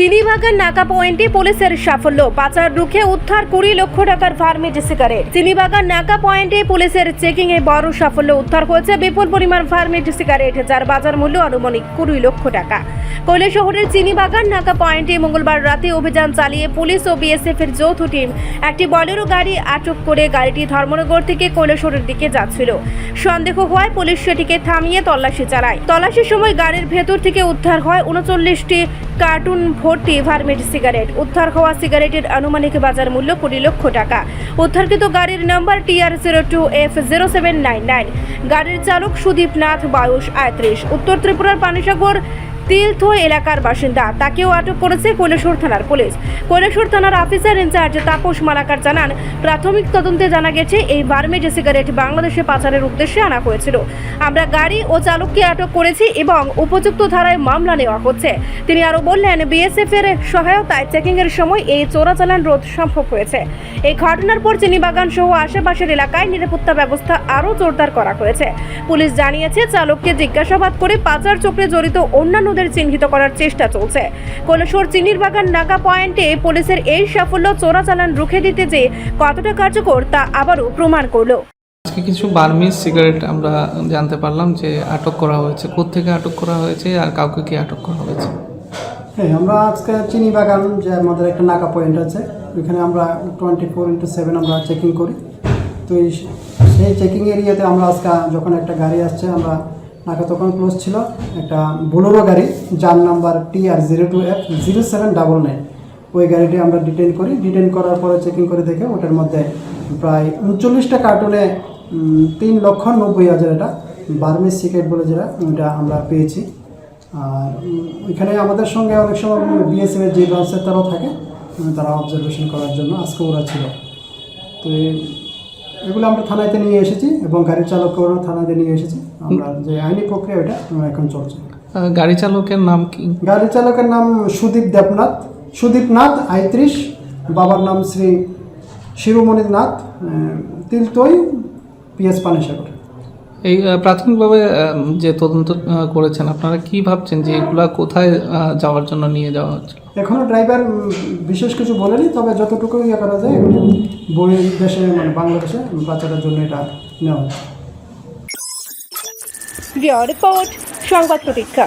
চিনিবাগান নাকা পয়েন্টে পুলিশের সাফল্য। পাচার রুখে উদ্ধার কুড়ি লক্ষ টাকার ফার্মেটি সিগারেট। চিনিবাগান নাকা পয়েন্টে পুলিশের চেকিং এ বড় সাফল্য উদ্ধার হয়েছে। বিপুল পরিমাণ ফার্মেটি সিগারেট, যার বাজার মূল্য আনুমানিক কুড়ি লক্ষ টাকা। শহরের চিনিবাগান, নাকা পয়েন্টে মঙ্গলবার রাতে অভিযান চালিয়ে পুলিশ ও বিএসএফ এর যৌথ টিম একটি বলেরো গাড়ি আটক করে গাড়িটি ধর্মনগর থেকে কৈলাসহরের দিকে যাচ্ছিল। সন্দেহ হওয়ায় পুলিশ সেটিকে থামিয়ে তল্লাশি চালায়। তল্লাশির সময় গাড়ির ভেতর থেকে উদ্ধার হয় উনচল্লিশটি কার্টুন ভর্তি ভার্মেট সিগারেট। উদ্ধার হওয়া সিগারেটের আনুমানিক বাজার মূল্য কুড়ি লক্ষ টাকা। উদ্ধারকৃত গাড়ির number TR zero two F zero seven nine nine. গাড়ির চালক সুদীপ নাথ বায়ুষ আয়ত্রিশ। উত্তর ত্রিপুরার পানিসাগর তিলথো এলাকার বাসিন্দা। তাকেও আটক করেছে কৈলাসহর থানার পুলিশ। কৈলাসহর থানার অফিসার ইনচার্জ তাপস মালাকার জানান, প্রাথমিক তদন্তে জানা গেছে, এই বার্মেজ সিগারেট বাংলাদেশে পাচারের উদ্দেশ্যে আনা হয়েছিল। আমরা গাড়ি ও চালককে আটক করেছি এবং উপযুক্ত ধারায় মামলা নেওয়া হচ্ছে। তিনি আরও বললেন বিএসএফ এর সহায়তায় চেকিং এর সময় এই চোরাচালান রোধ সম্ভব হয়েছে। এই ঘটনার পর চিনিবাগান সহ আশেপাশের এলাকায় নিরাপত্তা ব্যবস্থা আরও জোরদার করা হয়েছে। পুলিশ জানিয়েছে, চালককে জিজ্ঞাসাবাদ করে পাচার চক্রে জড়িত অন্যান্যদের চিহ্নিত করার চেষ্টা চলছে। কৈলাসহর চিনির বাগান নাগা পয়েন্টে পুলিশের এই সাফল্য চোরাচালান রুখে দিতে যে কতটা কার্যকর তা আবারও প্রমাণ করল। আজকে কিছু বার্মিজ সিগারেট আমরা জানতে পারলাম যে আটক করা হয়েছে। কোত্থেকে আটক করা হয়েছে আর কাউকে কি আটক করা হয়েছে? হ্যাঁ আমরা আজকে চিনি বাগান যে আমাদের একটা নাকা পয়েন্ট আছে ওইখানে আমরা টোয়েন্টি ফোর ইন্টু সেভেন আমরা চেকিং করি। তো এই সেই চেকিং এরিয়াতে আমরা আজকে যখন একটা গাড়ি আসছে আমরা নাকা তখন ক্লোজ ছিল। একটা বোলোরো গাড়ি, যার number T R zero two F zero seven double nine ওই গাড়িটি আমরা ডিটেন করি। ডিটেন করার পরে চেকিং করে দেখে ওটার মধ্যে প্রায় উনচল্লিশটা কার্টুনে তিন লক্ষ নব্বই হাজার এটা বার্মিস সিগারেট বলে যেটা, ওইটা আমরা পেয়েছি। আর এখানে আমাদের সঙ্গে অনেক সময় বিএসএফ এর যে ব্রাঞ্চের তারাও থাকে তারা অবজারভেশন করার জন্য আজকে ওরা ছিল। তো এগুলো আমরা থানাতে নিয়ে এসেছি এবং গাড়ির চালককেও থানাতে নিয়ে এসেছি। আমরা যে আইনি প্রক্রিয়া ওটা এখন চলছে। গাড়ি চালকের নাম কি? গাড়ি চালকের নাম সুদীপ দেবনাথ। সুদীপ নাথ আইত্রিশ। বাবার নাম শ্রী শিরোমণি নাথ তিলতই পিএস পানেসাগর। এই প্রাথমিকভাবে যে তদন্ত করেছেন আপনারা কি ভাবছেন যে এগুলা কোথায় যাওয়ার জন্য নিয়ে যাওয়া হচ্ছে? এখনও ড্রাইভার বিশেষ কিছু বলেনি, তবে যতটুকু ইয়ে করা যায়, এগুলি বই দেশে মানে বাংলাদেশে বাচ্চাদের জন্য এটা নেওয়া হচ্ছে। রিপোর্ট, সংবাদ প্রতীক্ষা।